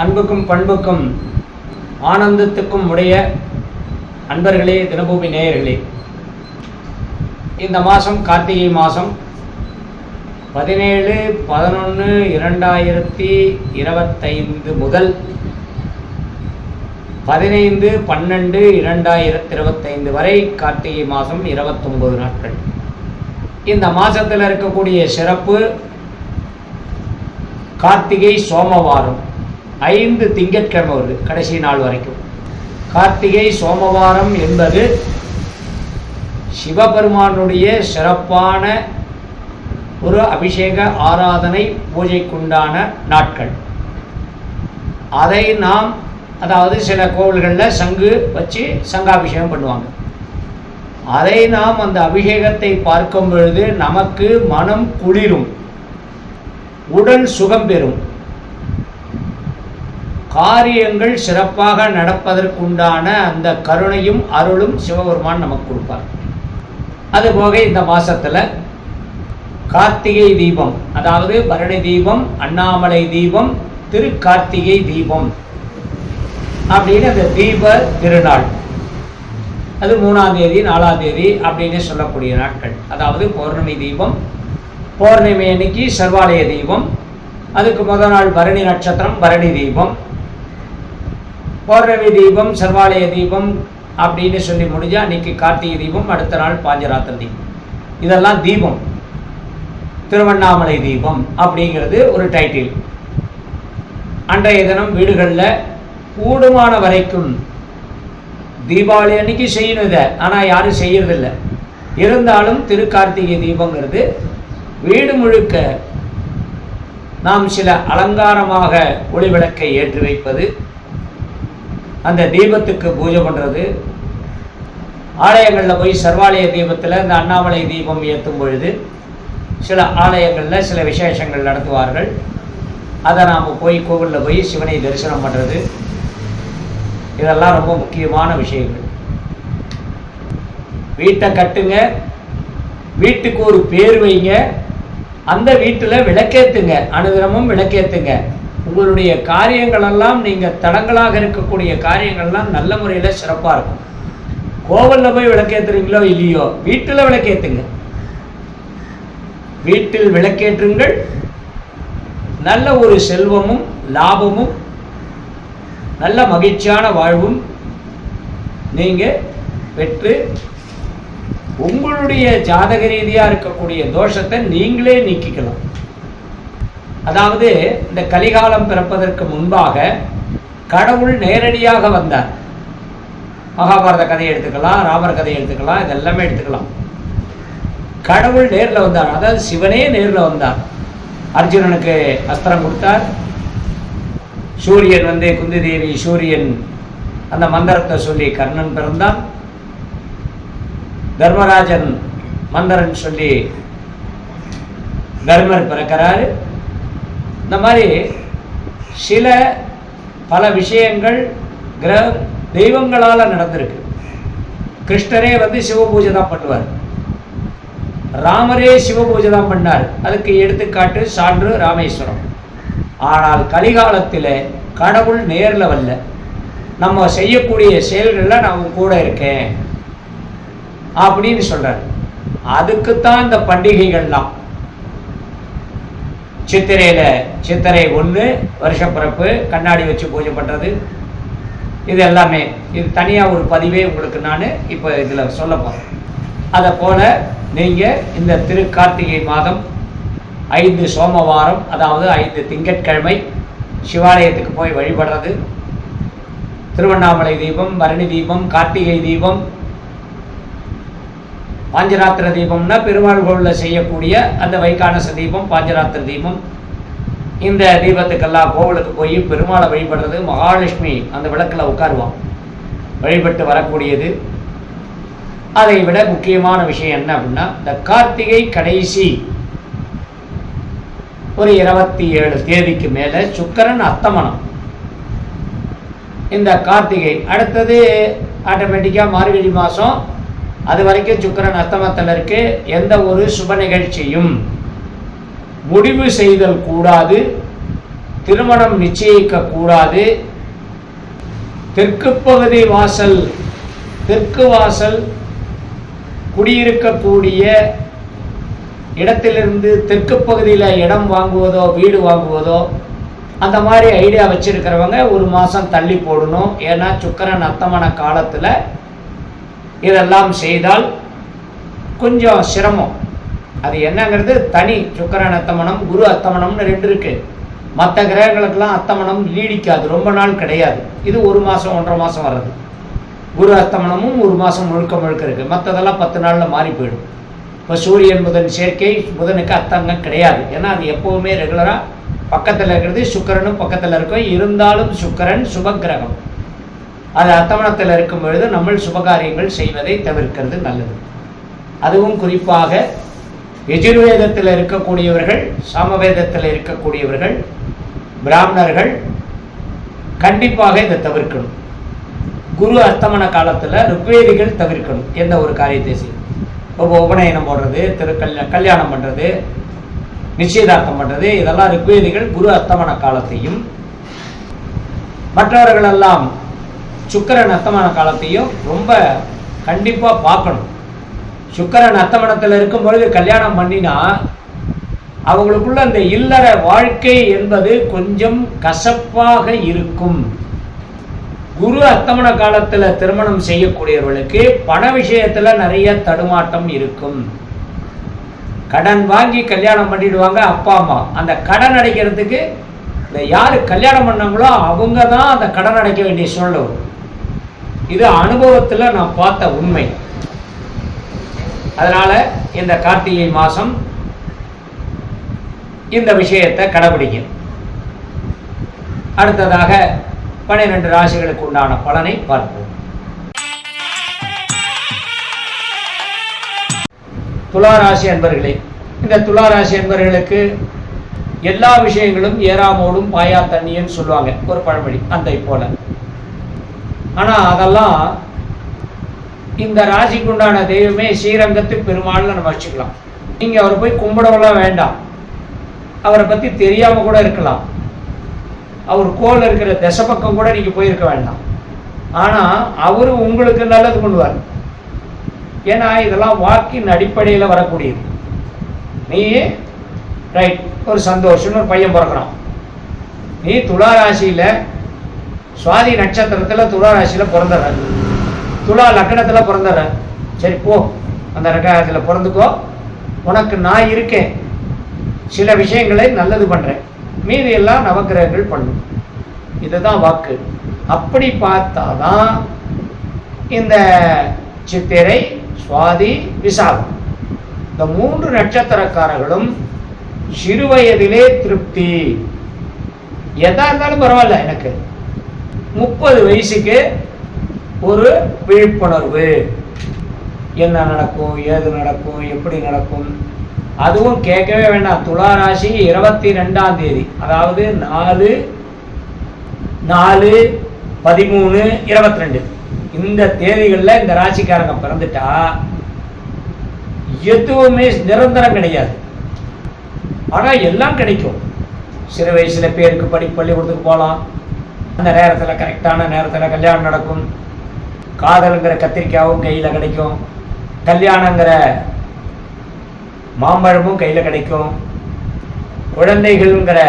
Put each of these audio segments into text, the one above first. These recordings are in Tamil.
அன்புக்கும் பண்புக்கும் ஆனந்தத்துக்கும் உடைய அன்பர்களே தினபூமி நேயர்களே. இந்த மாதம் கார்த்திகை மாதம் பதினேழு பதினொன்று இரண்டாயிரத்தி இருபத்தைந்து முதல் பதினைந்து பன்னெண்டு இரண்டாயிரத்தி இருபத்தைந்து வரை கார்த்திகை மாதம் இருபத்தொம்பது நாட்கள். இந்த மாதத்தில் இருக்கக்கூடிய சிறப்பு கார்த்திகை சோமவாரம். ஐந்து திங்கட்கிழமை வருது கடைசி நாள் வரைக்கும். கார்த்திகை சோமவாரம் என்பது சிவபெருமானுடைய சிறப்பான ஒரு அபிஷேக ஆராதனை பூஜைக்குண்டான நாட்கள். அதை நாம் அதாவது சில கோவில்களில் சங்கு வச்சு சங்காபிஷேகம் பண்ணுவாங்க. அதை நாம் அந்த அபிஷேகத்தை பார்க்கும் பொழுது நமக்கு மனம் குளிரும். உடல் சுகம் பெறும். காரியங்கள் சிறப்பாக நடப்பதற்குண்டான அந்த கருணையும் அருளும் சிவபெருமான் நமக்கு கொடுப்பார். அதுபோக இந்த மாதத்தில் கார்த்திகை தீபம் அதாவது பரணி தீபம் அண்ணாமலை தீபம் திருக்கார்த்திகை தீபம் அப்படின்னு அந்த தீப திருநாள். அது மூணாம் தேதி நாலாம் தேதி அப்படின்னு சொல்லக்கூடிய நாட்கள். அதாவது பௌர்ணமி தீபம் பௌர்ணமி அன்னைக்கு சர்வாலய தீபம் அதுக்கு முதல் நாள் பரணி நட்சத்திரம் பரணி தீபம் பௌர்ணமி தீபம் சர்வாலய தீபம் அப்படின்னு சொல்லி முடிஞ்சா அன்னைக்கு கார்த்திகை தீபம் அடுத்த நாள் பாஞ்சராத்திர தீபம். இதெல்லாம் தீபம். திருவண்ணாமலை தீபம் அப்படிங்கிறது ஒரு டைட்டில் அன்றைய தினம் வீடுகளில் கூடுமான வரைக்கும் தீபாவளி அன்னைக்கு செய்யணும் இதை. ஆனால் யாரும் செய்யறதில்ல. இருந்தாலும் திருக்கார்த்திகை தீபங்கிறது வீடு முழுக்க நாம் சில அலங்காரமாக ஒளிவிளக்கை ஏற்றி வைப்பது அந்த தீபத்துக்கு பூஜை பண்ணுறது ஆலயங்களில் போய் சர்வாலய தீபத்தில் இந்த அண்ணாமலை தீபம் ஏற்றும் பொழுது சில ஆலயங்களில் சில விசேஷங்கள் நடத்துவார்கள். அதை நாம் போய் கோவிலில் போய் சிவனை தரிசனம் பண்ணுறது இதெல்லாம் ரொம்ப முக்கியமான விஷயங்கள். வீட்டை கட்டுங்க. வீட்டுக்கு ஒரு பேர் வைங்க. அந்த வீட்டில் விளக்கேத்துங்க. அனுதினமும் விளக்கேத்துங்க. உங்களுடைய காரியங்கள் எல்லாம் நீங்கள் தடங்களாக இருக்கக்கூடிய காரியங்கள்லாம் நல்ல முறையில் சிறப்பாக இருக்கும். கோவிலில் போய் விளக்கேத்துறீங்களோ இல்லையோ வீட்டில் விளக்கேத்துங்க. வீட்டில் விளக்கேற்றுங்கள். நல்ல ஒரு செல்வமும் லாபமும் நல்ல மகிழ்ச்சியான வாழ்வும் நீங்கள் பெற்று உங்களுடைய ஜாதக ரீதியாக இருக்கக்கூடிய தோஷத்தை நீங்களே நீக்கிக்கலாம். அதாவது இந்த கலிகாலம் பிறப்பதற்கு முன்பாக கடவுள் நேரடியாக வந்தார். மகாபாரத கதையை எடுத்துக்கலாம் ராமர் கதையை எடுத்துக்கலாம் இதெல்லாமே எடுத்துக்கலாம். கடவுள் நேரில் வந்தார். அதாவது சிவனே நேரில் வந்தார். அர்ஜுனனுக்கு அஸ்திரம் கொடுத்தார். சூரியன் வந்து குந்தி தேவி சூரியன் அந்த மந்திரத்தை சொல்லி கர்ணன் பிறந்தான். தர்மராஜன் மந்திரன் சொல்லி தர்மர் பிறக்கிறாரு. இந்த மாதிரி சில பல விஷயங்கள் கிரக தெய்வங்களால் நடந்திருக்கு. கிருஷ்ணரே வந்து சிவ பூஜை தான் பண்ணுவார். ராமரே சிவ பூஜை தான் பண்ணார். அதுக்கு எடுத்துக்காட்டு சான்று ராமேஸ்வரம். ஆனால் கலிகாலத்தில் கடவுள் நேரில் வரல. நம்ம செய்யக்கூடிய செயல்களில் நான் கூட இருக்கேன். அப்படின்னு சொல்கிறார் அதுக்குத்தான் இந்த பண்டிகைகள்லாம். சித்திரையில் சித்திரை ஒன்று வருஷப்பிறப்பு கண்ணாடி வச்சு பூஜை பண்ணுறது இது எல்லாமே. இது தனியாக ஒரு பதிவே உங்களுக்கு நான் இப்போ இதில் சொல்ல போகிறேன் அதை போல் நீங்கள் இந்த திரு கார்த்திகை மாதம் ஐந்து சோமவாரம் அதாவது ஐந்து திங்கட்கிழமை சிவாலயத்துக்கு போய் வழிபடுறது. திருவண்ணாமலை தீபம் பரணி தீபம் கார்த்திகை தீபம் பாஞ்சராத்திர தீபம்னா பெருமாள் கோவிலில் செய்யக்கூடிய அந்த வைகானச தீபம் பாஞ்சராத்திர தீபம். இந்த தீபத்துக்கெல்லாம் கோவிலுக்கு போய் பெருமாளை வழிபடுறது மகாலட்சுமி அந்த விளக்கில் உட்காருவான். வழிபட்டு வரக்கூடியது. அதை விட முக்கியமான விஷயம் என்ன அப்படின்னா இந்த கார்த்திகை கடைசி ஒரு இருபத்தி ஏழு தேதிக்கு மேலே சுக்கரன் அத்தமனம் இந்த கார்த்திகை அடுத்தது ஆட்டோமேட்டிக்காக மார்கழி மாதம் அது வரைக்கும் சுக்கரன் அஸ்தமத்தில் இருக்கு. எந்த ஒரு சுப நிகழ்ச்சியும் முடிவு செய்தல் கூடாது. திருமணம் நிச்சயிக்க கூடாது. தெற்கு பகுதி வாசல் தெற்கு வாசல் குடியிருக்கக்கூடிய இடத்திலிருந்து தெற்கு பகுதியில் இடம் வாங்குவதோ வீடு வாங்குவதோ அந்த மாதிரி ஐடியா வச்சிருக்கிறவங்க ஒரு மாதம் தள்ளி போடணும். ஏன்னா சுக்கரன் அத்தமான காலத்தில் இதெல்லாம் செய்தால் கொஞ்சம் சிரமம். அது என்னங்கிறது தனி சுக்கரன் அத்தமனம் குரு அத்தமனம்னு ரெண்டு இருக்கு. மற்ற கிரகங்களுக்கெல்லாம் அத்தமனம் நீடிக்காது ரொம்ப நாள் கிடையாது. இது ஒரு மாதம் ஒன்றரை மாதம் வர்றது. குரு அஸ்தமனமும் ஒரு மாதம் முழுக்க முழுக்க இருக்குது மற்றதெல்லாம் பத்து நாளில் மாறி போயிடும். இப்போ சூரியன் புதன் சேர்க்கை புதனுக்கு அத்தங்கம் கிடையாது. ஏன்னா அது எப்போவுமே ரெகுலராக பக்கத்தில் இருக்கிறது சுக்கரனும் பக்கத்தில் இருக்கும். இருந்தாலும் சுக்கரன் சுபக்கிரகம் அது அத்தமனத்தில் இருக்கும் பொழுது நம்ம சுபகாரியங்கள் செய்வதை தவிர்க்கிறது நல்லது. அதுவும் குறிப்பாக எஜுர்வேதத்தில் இருக்கக்கூடியவர்கள் சாமவேதத்தில் இருக்கக்கூடியவர்கள் பிராமணர்கள் கண்டிப்பாக இதை தவிர்க்கணும். குரு அஸ்தமன காலத்தில் ருக்வேதிகள் தவிர்க்கணும் எந்த ஒரு காரியத்தை செய்யும் இப்போ உபநயனம் போடுறது திரு கல்யாணம் பண்ணுறது நிச்சயதார்த்தம் பண்ணுறது இதெல்லாம் ருக்வேதிகள் குரு அஸ்தமன காலத்தையும் மற்றவர்களெல்லாம் சுக்கரன் அஸ்தமான காலத்தையும் ரொம்ப கண்டிப்பாக பார்க்கணும். சுக்கரன் அஸ்தமனத்தில் இருக்கும் பொழுது கல்யாணம் பண்ணினா அவங்களுக்குள்ள அந்த இல்லற வாழ்க்கை என்பது கொஞ்சம் கசப்பாக இருக்கும். குரு அஸ்தமன காலத்தில் திருமணம் செய்யக்கூடியவர்களுக்கு பண விஷயத்தில் நிறைய தடுமாட்டம் இருக்கும். கடன் வாங்கி கல்யாணம் பண்ணிடுவாங்க அப்பா அம்மா. அந்த கடன் அடைக்கிறதுக்கு இந்த யார் கல்யாணம் பண்ணாங்களோ அவங்க தான் அந்த கடன் அடைக்க வேண்டிய சூழ்நிலை வரும். இது அனுபவத்தில் நான் பார்த்த உண்மை. அதனால் இந்த கார்த்திகை மாதம் இந்த விஷயத்தை கடைபிடிக்கும் அடுத்ததாக பன்னிரண்டு ராசிகளுக்கு உண்டான பலனை பார்ப்போம். துலா ராசி அன்பர்களே இந்த துலா ராசி அன்பர்களுக்கு எல்லா விஷயங்களும் ஏறாமோடும் பாயா தண்ணின்னு சொல்லுவாங்க ஒரு பழமொழி அந்த போல. ஆனா அதெல்லாம் இந்த ராசிக்கு உண்டான தெய்வமே ஸ்ரீரங்கத்து பெருமாள்னு நம்ம வச்சுக்கலாம். நீங்க அவரை போய் கும்பிடவெல்லாம் வேண்டாம். அவரை பத்தி தெரியாம கூட இருக்கலாம். அவர் கோல் இருக்கிற திசை பக்கம் கூட நீங்க போயிருக்க வேண்டாம். ஆனா அவரு உங்களுக்கு நல்லது பண்ணுவார். ஏன்னா இதெல்லாம் வாக்கின் அடிப்படையில் வரக்கூடியது. நீ ரைட் ஒரு சந்தோஷம்னு ஒரு பையன் பிறக்கிறான். நீ துலா ராசியில சுவாதி நட்சத்திரத்துல துலா ராசியில பிறந்துடுற துலா லக்னத்துல பிறந்துடுற சரி போ. அந்த ரகத்தில் பிறந்துக்கோ. உனக்கு நான் இருக்கேன். சில விஷயங்களை நல்லது பண்றேன். மீதி எல்லாம் நவக்கிரகங்கள் பண்ணும். இதுதான் வாக்கு. அப்படி பார்த்தாதான் இந்த சித்திரை சுவாதி விசாகம். இந்த மூன்று நட்சத்திரக்காரர்களும் சிறுவயதிலே திருப்தி. எதா இருந்தாலும் பரவாயில்ல எனக்கு. முப்பது வயசுக்கு ஒரு விழிப்புணர்வு. என்ன நடக்கும் ஏது நடக்கும் எப்படி நடக்கும்? அதுவும் கேட்கவே வேண்டாம். துலா ராசி இருபத்தி ரெண்டாம் தேதி. அதாவது நாலு நாலு பதிமூணு இருபத்தி ரெண்டு இந்த தேதிகளில் இந்த ராசிக்காரங்க பிறந்துட்டா எதுவுமே நிரந்தரம் கிடையாது. ஆனால் எல்லாம் கிடைக்கும். சிறு வயசுல பேருக்கு படி பள்ளிக்கூடத்துக்கு போகலாம். அந்த நேரத்தில் கரெக்டான நேரத்தில் கல்யாணம் நடக்கும். காதலுங்கிற கத்திரிக்காவும் கையில் கிடைக்கும். கல்யாணங்கிற மாம்பழமும் கையில் கிடைக்கும். குழந்தைகள்ங்கிற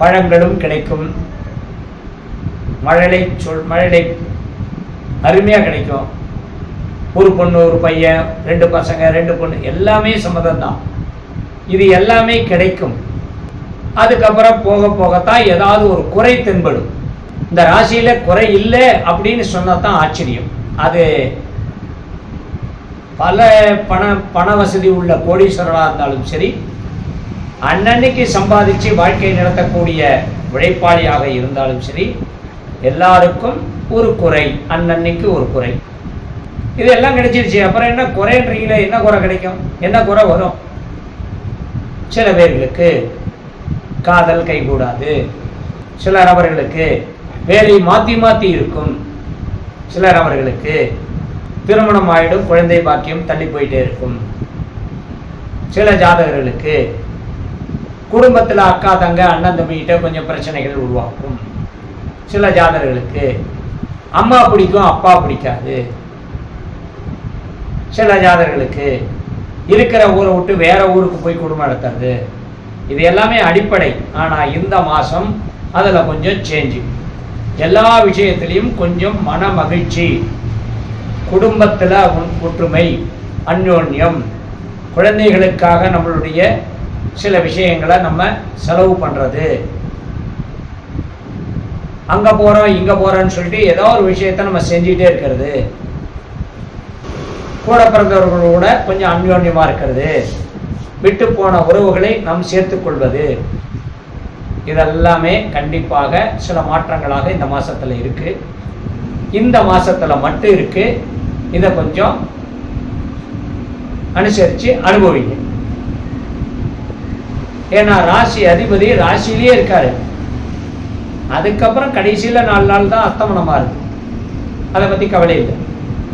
பழங்களும் கிடைக்கும். மழலை சொல் மழலை அருமையாக கிடைக்கும். ஒரு பொண்ணு ஒரு பையன் ரெண்டு பசங்க ரெண்டு பொண்ணு எல்லாமே சம்மதம் தான் இது எல்லாமே கிடைக்கும். அதுக்கப்புறம் போக போகத்தான் ஏதாவது ஒரு குறை தென்படும். இந்த ராசியில குறை இல்லை அப்படின்னு சொன்னதான் ஆச்சரியம். அது பல பண பண வசதி உள்ள கோடீஸ்வரராக இருந்தாலும் சரி அன்னன்னைக்கு சம்பாதிச்சு வாழ்க்கை நடத்தக்கூடிய உழைப்பாளியாக இருந்தாலும் சரி எல்லாருக்கும் ஒரு குறை அன்னன்னைக்கு ஒரு குறை. இது எல்லாம் கிடைச்சிருச்சு. அப்புறம் என்ன குறைன்றீங்களே என்ன குறை கிடைக்கும்? என்ன குறை வரும்? சில பேர்களுக்கு காதல் கைகூடாது. சிலர் அவர்களுக்கு வேலை மாற்றி மாற்றி இருக்கும். சிலர் அவர்களுக்கு திருமணம் ஆயிடும் குழந்தை பாக்கியம் தள்ளி போயிட்டே இருக்கும். சில ஜாதகர்களுக்கு குடும்பத்தில் அக்கா தங்க அண்ணன் தம்பிகிட்ட கொஞ்சம் பிரச்சனைகள் உருவாக்கும் சில ஜாதகர்களுக்கு அம்மா பிடிக்கும் அப்பா பிடிக்காது. சில ஜாதகர்களுக்கு இருக்கிற ஊரை விட்டு வேற ஊருக்கு போய் குடும்பம் நடத்துறது. இது எல்லாமே அடிப்படை. ஆனால் இந்த மாதம் அதில் கொஞ்சம் சேஞ்சு எல்லா விஷயத்திலையும் கொஞ்சம் மன மகிழ்ச்சி குடும்பத்தில் ஒற்றுமை அந்யோன்யம் குழந்தைகளுக்காக நம்மளுடைய சில விஷயங்களை நம்ம செலவு பண்ணுறது அங்கே போகிறோம் இங்கே போகிறோன்னு சொல்லிட்டு ஏதோ ஒரு விஷயத்த நம்ம செஞ்சுக்கிட்டே இருக்கிறது. கூட பிறந்தவர்களோட கொஞ்சம் அந்யோன்யமாக இருக்கிறது. விட்டு போன உறவுகளை நாம் சேர்த்துக் கொள்வது இதெல்லாமே கண்டிப்பாக சில மாற்றங்களாக இந்த மாசத்துல இருக்கு. இந்த மாசத்துல மட்டும் இருக்கு. இதை கொஞ்சம் அனுசரித்து அனுபவிங்க. ஏன்னா ராசி அதிபதி ராசியிலேயே இருக்காரு. அதுக்கப்புறம் கடைசியில் நாலு நாள் தான் அத்தமனமாக இருக்கு. அதை பற்றி கவலை இல்லை.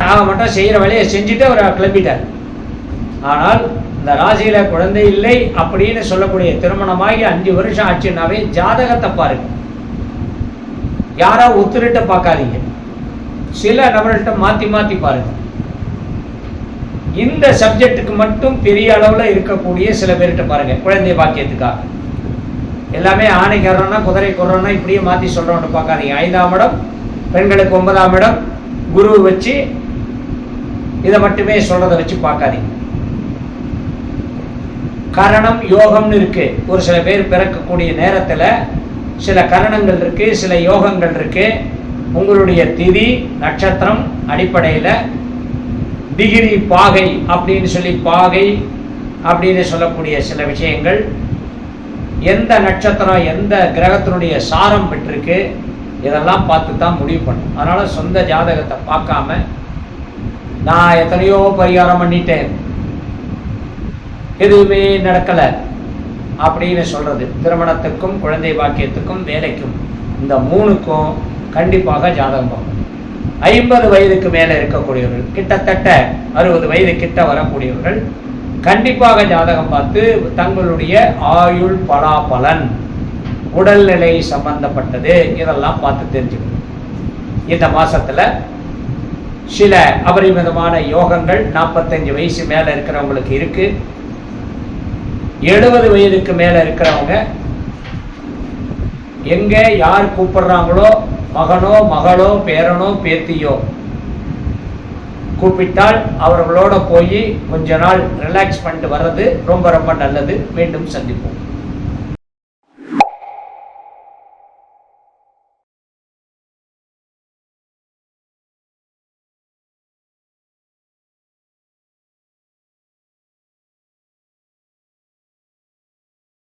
நாங்கள் மட்டும் செய்கிற வேலையை செஞ்சுட்டு அவர் கிளம்பிட்டார். ஆனால் இந்த ராசியில குழந்தை இல்லை அப்படின்னு சொல்லக்கூடிய திருமணமாகி அஞ்சு வருஷம் ஆச்சுன்னாவே ஜாதகத்தை பாருங்க. யாரா ஒத்துருட்ட பார்க்காதீங்க. சில நபர்கள்ட்ட மாத்தி மாத்தி பாருங்க. இந்த சப்ஜெக்டுக்கு மட்டும் பெரிய அளவுல இருக்கக்கூடிய சில பேர்கிட்ட பாருங்க குழந்தை பாக்கியத்துக்காக. எல்லாமே ஆணை கர்றோம்னா குதிரை குறோம்னா இப்படியே மாத்தி சொல்றோம்னு பார்க்காதீங்க. ஐந்தாம் இடம் பெண்களுக்கு ஒன்பதாம் இடம் குரு வச்சு இதை மட்டுமே சொல்றதை வச்சு பார்க்காதீங்க. கரணம் யோகம்னு இருக்கு. ஒரு சில பேர் பிறக்கக்கூடிய நேரத்தில் சில கரணங்கள் இருக்கு சில யோகங்கள் இருக்கு. உங்களுடைய திதி நட்சத்திரம் அடிப்படையில் டிகிரி பாகை அப்படின்னு சொல்லி பாகை அப்படின்னு சொல்லக்கூடிய சில விஷயங்கள். எந்த நட்சத்திரம் எந்த கிரகத்தினுடைய சாரம் பெற்றிருக்கு இதெல்லாம் பார்த்து தான் முடிவு பண்ணும் அதனால் சொந்த ஜாதகத்தை பார்க்காம நான் எத்தனையோ பரிகாரம் பண்ணிட்டேன். எதுவுமே நடக்கலை அப்படின்னு சொல்றது. திருமணத்துக்கும் குழந்தை பாக்கியத்துக்கும் வேலைக்கும். இந்த மூணுக்கும் கண்டிப்பாக ஜாதகம் பார்க்கணும். ஐம்பது வயதுக்கு மேலே இருக்கக்கூடியவர்கள் கிட்டத்தட்ட அறுபது வயது கிட்ட வரக்கூடியவர்கள் கண்டிப்பாக ஜாதகம் பார்த்து தங்களுடைய ஆயுள் பலாபலன் உடல்நிலை சம்பந்தப்பட்டது இதெல்லாம் பார்த்து தெரிஞ்சுக்கணும். இந்த மாசத்துல சில அபரிமிதமான யோகங்கள் நாற்பத்தஞ்சு வயசு மேல இருக்கிறவங்களுக்கு இருக்கு. எழுபது வயதுக்கு மேல இருக்கிறவங்க எங்க யார் கூப்பிடுறாங்களோ மகனோ மகளோ பேரனோ பேத்தியோ கூப்பிட்டால் அவர்களோட போய் கொஞ்ச நாள் ரிலாக்ஸ் பண்ணிட்டு வர்றது ரொம்ப ரொம்ப நல்லது. மீண்டும் சந்திப்போம்.